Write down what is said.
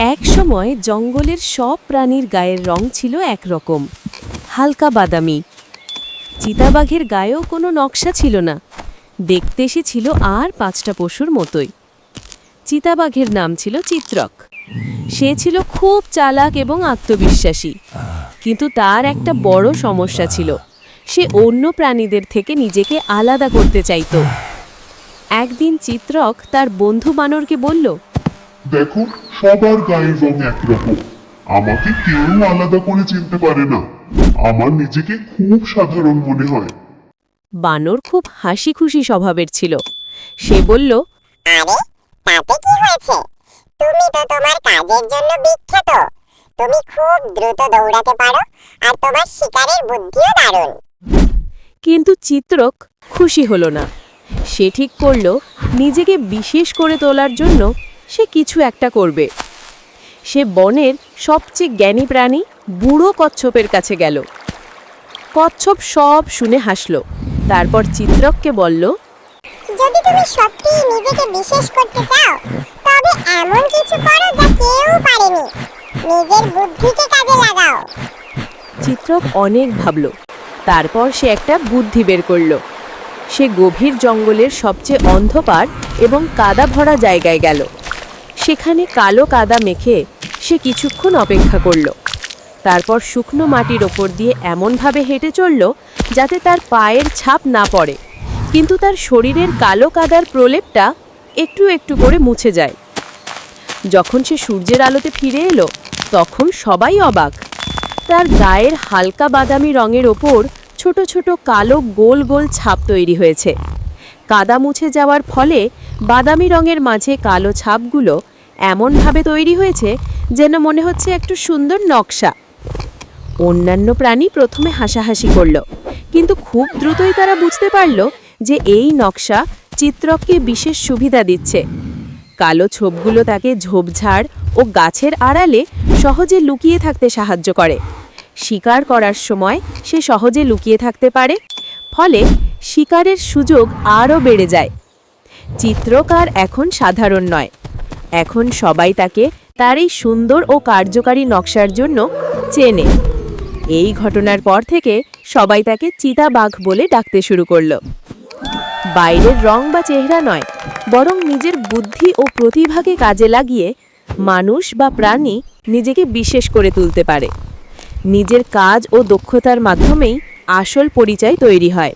এক সময় জঙ্গলের সব প্রাণীর গায়ের রং ছিল একরকম, হালকা বাদামি। চিতাবাঘের গায়েও কোনো নকশা ছিল না, দেখতে সে ছিল আর পাঁচটা পশুর মতোই। চিতাবাঘের নাম ছিল চিত্রক। সে ছিল খুব চালাক এবং আত্মবিশ্বাসী, কিন্তু তার একটা বড় সমস্যা ছিল, সে অন্য প্রাণীদের থেকে নিজেকে আলাদা করতে চাইতো। একদিন চিত্রক তার বন্ধু বানরকে বলল দেখো সবার গায়ের রং একরকম আমাকে কেউ আলাদা করে চিনতে পারে না। আমার নিজেকে খুব সাধারণ মনে হয়। বানর খুব হাসি খুশি স্বভাবের ছিল। সে বলল আরে তাতে কি হয়েছে? তুমি তো তোমার কাজের জন্য বিখ্যাত। তুমি খুব দ্রুত দৌড়াতে পারো আর তোমার শিকারের বুদ্ধিও দারুণ। কিন্তু চিত্রক খুশি হলো না। সে ঠিক করল নিজেকে বিশেষ করে তোলার জন্য সে কিছু একটা করবে। সে বনের সবচেয়ে জ্ঞানী প্রাণী বুড়ো কচ্ছপের কাছে গেল। কচ্ছপ সব শুনে হাসল। তারপর চিত্রককে বলল যদি তুমি সত্যি নিজেকে বিশেষ করতে চাও তবে এমন কিছু করো যা কেউ পারেনি। নিজের বুদ্ধিকে কাজে লাগাও। চিত্রক অনেক ভাবল। তারপর সে একটা বুদ্ধি বের করল। সে গভীর জঙ্গলের সবচেয়ে অন্ধকার এবং কাদা ভরা জায়গায় গেল। সেখানে কালো কাদা মেখে সে কিছুক্ষণ অপেক্ষা করল। তারপর শুকনো মাটির ওপর দিয়ে এমনভাবে হেঁটে চলল যাতে তার পায়ের ছাপ না পড়ে। কিন্তু তার শরীরের কালো কাদার প্রলেপটা একটু একটু করে মুছে যায়। যখন সে সূর্যের আলোতে ফিরে এলো, তখন সবাই অবাক। তার গায়ের হালকা বাদামি রঙের ওপর ছোট ছোট কালো গোল গোল ছাপ তৈরি হয়েছে। কাদা মুছে যাওয়ার ফলে বাদামি রঙের মাঝে কালো ছাপগুলো এমনভাবে তৈরি হয়েছে যেন মনে হচ্ছে একটু সুন্দর নকশা। অন্যান্য প্রাণী প্রথমে হাসাহাসি করল, কিন্তু খুব দ্রুতই তারা বুঝতে পারল যে এই নকশা চিত্রককে বিশেষ সুবিধা দিচ্ছে। কালো ছোপগুলো তাকে ঝোপঝাড় ও গাছের আড়ালে সহজে লুকিয়ে থাকতে সাহায্য করে। শিকার করার সময় সে সহজে লুকিয়ে থাকতে পারে, ফলে শিকারের সুযোগ আরও বেড়ে যায়। চিত্রকার এখন সাধারণ নয় এখন সবাই তাকে তার এই সুন্দর ও কার্যকারী নকশার জন্য চেনে। এই ঘটনার পর থেকে সবাই তাকে চিতাবাঘ বলে ডাকতে শুরু করল। বাইরের রং বা চেহারা নয়, বরং নিজের বুদ্ধি ও প্রতিভাকে কাজে লাগিয়ে মানুষ বা প্রাণী নিজেকে বিশেষ করে তুলতে পারে। নিজের কাজ ও দক্ষতার মাধ্যমেই আসল পরিচয় তৈরি হয়।